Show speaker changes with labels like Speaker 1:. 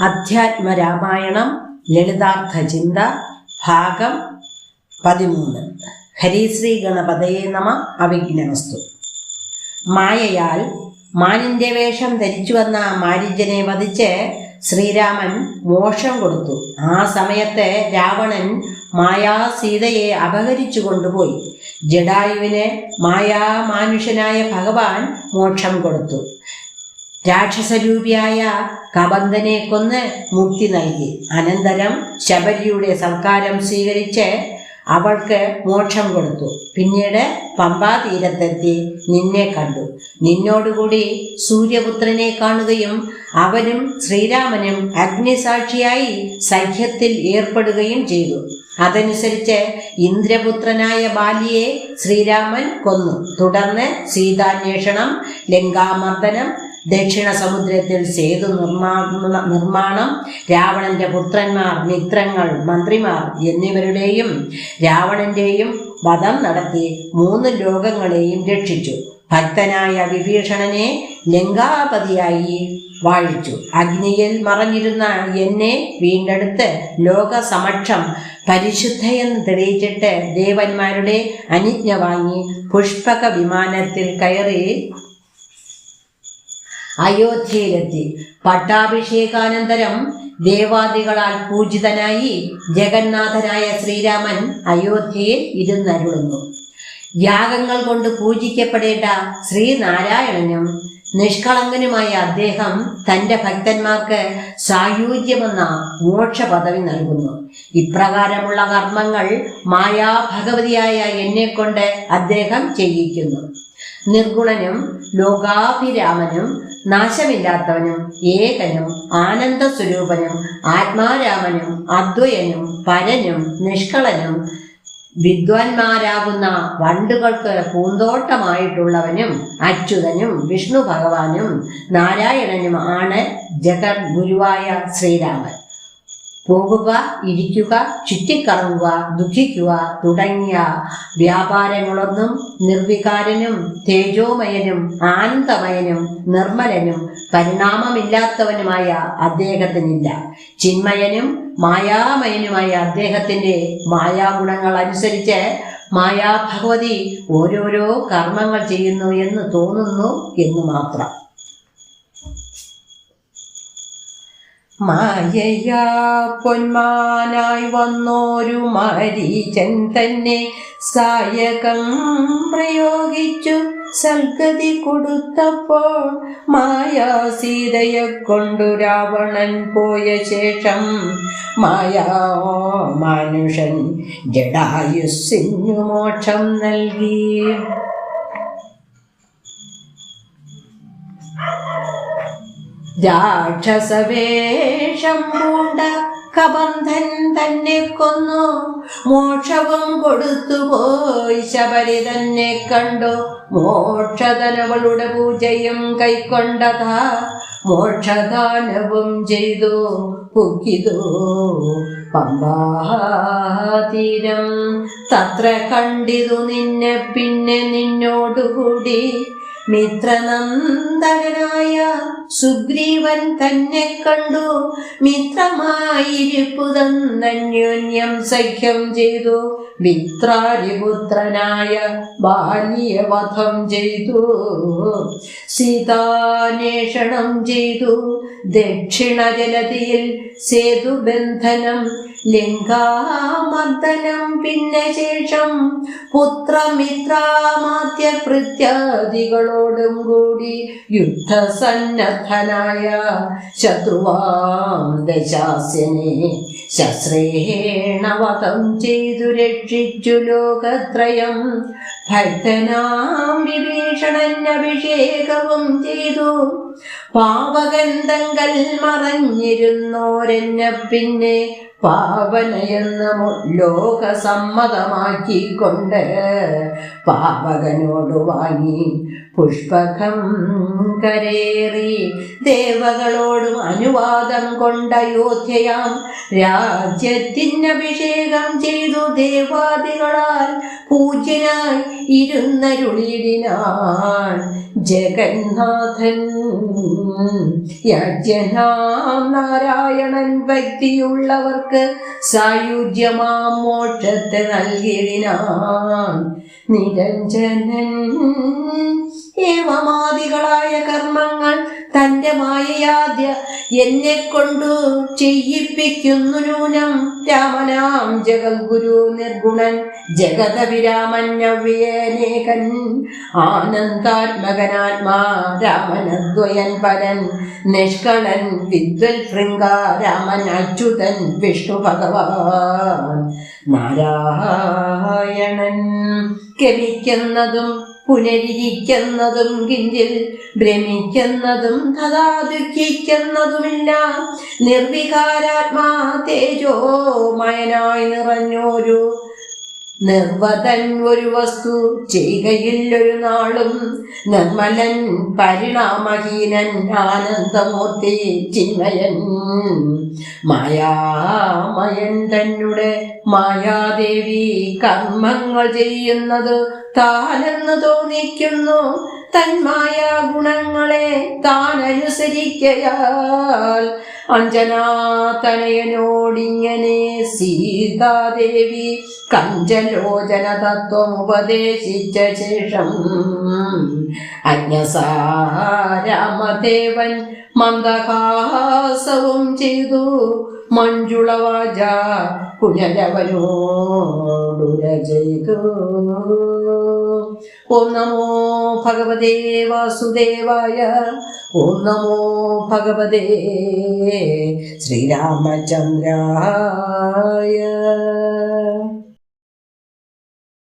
Speaker 1: അധ്യാത്മരാമായണം ലളിതാർത്ഥ ചിന്ത ഭാഗം പതിമൂന്ന്. ഹരിശ്രീ ഗണപതയെ നമ അവിഘ്നവസ്തു. മായയാൽ മാനിന്റെ വേഷം ധരിച്ചു വന്ന മാരിജനെ വധിച്ച് ശ്രീരാമൻ മോക്ഷം കൊടുത്തു. ആ സമയത്ത് രാവണൻ മായാ സീതയെ അപഹരിച്ചു കൊണ്ടുപോയി. ജഡായുവിന് മായാ മാനുഷനായ ഭഗവാൻ മോക്ഷം കൊടുത്തു. രാക്ഷസരൂപിയായ കബന്ധനെ കൊന്ന് മുക്തി നൽകി. അനന്തരം ശബരിയുടെ സൽക്കാരം സ്വീകരിച്ച് അവൾക്ക് മോക്ഷം കൊടുത്തു. പിന്നീട് പമ്പാ തീരത്തെത്തി നിന്നെ കണ്ടു. നിന്നോടുകൂടി സൂര്യപുത്രനെ കാണുകയും അവനും ശ്രീരാമനും അഗ്നിസാക്ഷിയായി സഖ്യത്തിൽ ഏർപ്പെടുകയും ചെയ്തു. അതനുസരിച്ച് ഇന്ദ്രപുത്രനായ ബാലിയെ ശ്രീരാമൻ കൊന്നു. തുടർന്ന് സീതാന്വേഷണം ലങ്കാമർദ്ദനം ദക്ഷിണ സമുദ്രത്തിൽ സേതു നിർമ്മാണ നിർമ്മാണം രാവണന്റെ പുത്രന്മാർ മിത്രങ്ങൾ മന്ത്രിമാർ എന്നിവരുടെയും രാവണന്റെയും വധം നടത്തി മൂന്ന് ലോകങ്ങളെയും രക്ഷിച്ചു. ഭക്തനായ വിഭീഷണനെ ലങ്കാപതിയായി വാഴിച്ചു. അഗ്നിയിൽ മറഞ്ഞിരുന്ന എന്നെ വീണ്ടെടുത്ത് ലോകസമക്ഷം പരിശുദ്ധയെന്ന് തെളിയിച്ചിട്ട് ദേവന്മാരുടെ അനുജ്ഞ വാങ്ങി പുഷ്പക വിമാനത്തിൽ കയറി അയോധ്യയിലെത്തി. പട്ടാഭിഷേകാനന്തരം ദേവാദികളാൽ പൂജിതനായി ജഗന്നാഥനായ ശ്രീരാമൻ അയോധ്യയിൽ ഇരുന്നരുളുന്നു. യാഗങ്ങൾ കൊണ്ട് പൂജിക്കപ്പെടേണ്ട ശ്രീനാരായണനും നിഷ്കളങ്കനുമായ അദ്ദേഹം തന്റെ ഭക്തന്മാർക്ക് സായുജ്യമെന്ന മോക്ഷ പദവി നൽകുന്നു. ഇപ്രകാരമുള്ള കർമ്മങ്ങൾ മായാഭഗവതിയായ എന്നെ കൊണ്ട് അദ്ദേഹം ചെയ്യിക്കുന്നു. നിർഗുണനും ലോകാഭിരാമനും നാശമില്ലാത്തവനും ഏകനും ആനന്ദ സ്വരൂപനും ആത്മാരാമനും അദ്വയനും പരനും നിഷ്കളനും വിദ്വാൻമാരാകുന്ന വണ്ടുകൾക്ക് പൂന്തോട്ടമായിട്ടുള്ളവനും അച്യുതനും വിഷ്ണു ഭഗവാനും നാരായണനും ആണ് ജഗദ്ഗുരുവായ ശ്രീരാമൻ. പോകുക ഇരിക്കുക ചുറ്റിക്കറങ്ങുക ദുഃഖിക്കുക തുടങ്ങിയ വ്യാപാരങ്ങളൊന്നും നിർവികാരനും തേജോമയനും ആനന്ദമയനും നിർമ്മലനും പരിണാമമില്ലാത്തവനുമായ അദ്ദേഹത്തിനില്ല. ചിന്മയനും മായാമയനുമായ അദ്ദേഹത്തിന്റെ മായാഗുണങ്ങൾ അനുസരിച്ച് മായാഭഗവതി ഓരോരോ കർമ്മങ്ങൾ ചെയ്യുന്നു എന്ന് തോന്നുന്നു എന്ന് മാത്രം. മായയാ പൊന്മാനായി വന്നോരു മരീചൻ തന്നെ സായകം പ്രയോഗിച്ചു സൽഗതി കൊടുത്തപ്പോൾ മായാ സീതയെ കൊണ്ടു രാവണൻ പോയ ശേഷം മായാ മനുഷ്യൻ ജഡായുസിനു മോക്ഷം നൽകി. രാക്ഷസവേഷം പൂണ്ട കബന്ധൻ തന്നെ കൊന്നു. മോക്ഷവും കൊടുത്തുപോയി ശബരി തന്നെ കണ്ടു. മോക്ഷധനവളുടെ പൂജയും കൈക്കൊണ്ടതാ. മോക്ഷദാനവും ചെയ്തു. പുക്കിതു. പമ്പാതീരം തത്ര കണ്ടിതു നിന്നെ പിന്നെ നിന്നോടുകൂടി. മിത്രനന്ദനായ സുഗ്രീവൻ തന്നെ കണ്ടു. മിത്രമായിരിപ്പുതന്നന്യോന്യം സഖ്യം ചെയ്തു. മിത്രാരിപുത്രനായ ബാല്യ വധം ചെയ്തു. സീതാന്വേഷണം ചെയ്തു. ദക്ഷിണ ജലതിയിൽ സേതുബന്ധനം ലിംഗാമർദ്ദനം പിന്നെ ശേഷം പുത്രമിത്രാമാത്യ പ്രത്യാദികളോടും കൂടി യുദ്ധസന്നദ്ധനായ ശത്രുവാം ദശാസ്യനെ ശസ്ത്രേണ വധം ചെയ്തു രക്ഷിച്ചു ലോകത്രയം. ഭക്തനാം വിഭീഷണൻ അഭിഷേകവും ചെയ്തു. പാവഗന്ധങ്ങൾ മറഞ്ഞിരുന്നോരെന്നെ പിന്നെ പാവനയെന്ന ലോകസമ്മതമാക്കിക്കൊണ്ട് പാവകനോട് വാങ്ങി പുഷ്പകം കരേറി ദേവകളോടും അനുവാദം കൊണ്ട അയോധ്യയാം. രാജ്യത്തിനഭിഷേകം ചെയ്തു ദേവാദികളാൽ പൂജ്യനായി ഇരുന്നരുളിയിടിനാൻ ജഗന്നാഥൻ യജ്ഞനാം നാരായണൻ ഭക്തിയുള്ളവർക്ക് സായുജ്യമാം മോക്ഷത്തെ നൽകിയിടിനാൾ നിരഞ്ജനൻ ഏവമാദികളായ കർമ്മങ്ങൾ തന്റെ മായയാദ്യ എന്നെ കൊണ്ടു ചെയ്യിപ്പിക്കുന്നു നൂനം രാമനാം ജഗദ്ഗുരു നിർഗുണൻ ജഗതവിരാമൻ നവ്യേനേകൻ ആനന്ദാത്മകനാത്മാ രാമനദ്വയൻ പരൻ നിഷ്കളൻ വിദ്വൽ ശൃംഗ രാമൻ അച്യുതൻ വിഷ്ണു ഭഗവാൻ. നാരായണൻ കലിക്കുന്നതും പുനരിരിക്കുന്നതും കിഞ്ചിൽ ഭ്രമിക്കുന്നതും തഥാ ദുഃഖിക്കുന്നതുമില്ല നിർവികാരാത്മാ തേജോ തേജോമയനായി നിറഞ്ഞോരു നിർവതൻ ഒരു വസ്തു ചെയ്യുകയില്ലൊരു നാളും നിർമ്മലൻ പരിണാമഹീനൻ ആനന്ദമൂർത്തി ചിന്മയൻ. മായാമയൻ തന്നെ മായാദേവി കർമ്മങ്ങൾ ചെയ്യുന്നത് താനെന്ന് തോന്നിക്കുന്നു. തന്മായ ഗുണങ്ങളെ താൻ അനുസരിക്കയാൽ അഞ്ജനാതനയനോടിങ്ങനെ സീതാദേവി കഞ്ചലോചന തത്വം ഉപദേശിച്ച ശേഷം അന്യസാരാമദേവൻ മന്ദഹാസവും ചെയ്തു. മഞ്ജുളവാച കുഞ്ഞലവനോടുര ചെയ്തു ഓം നമോ ഭഗവതേ വാസുദേവായ. ഓം നമോ ഭഗവതേ ശ്രീരാമചന്ദ്രായ.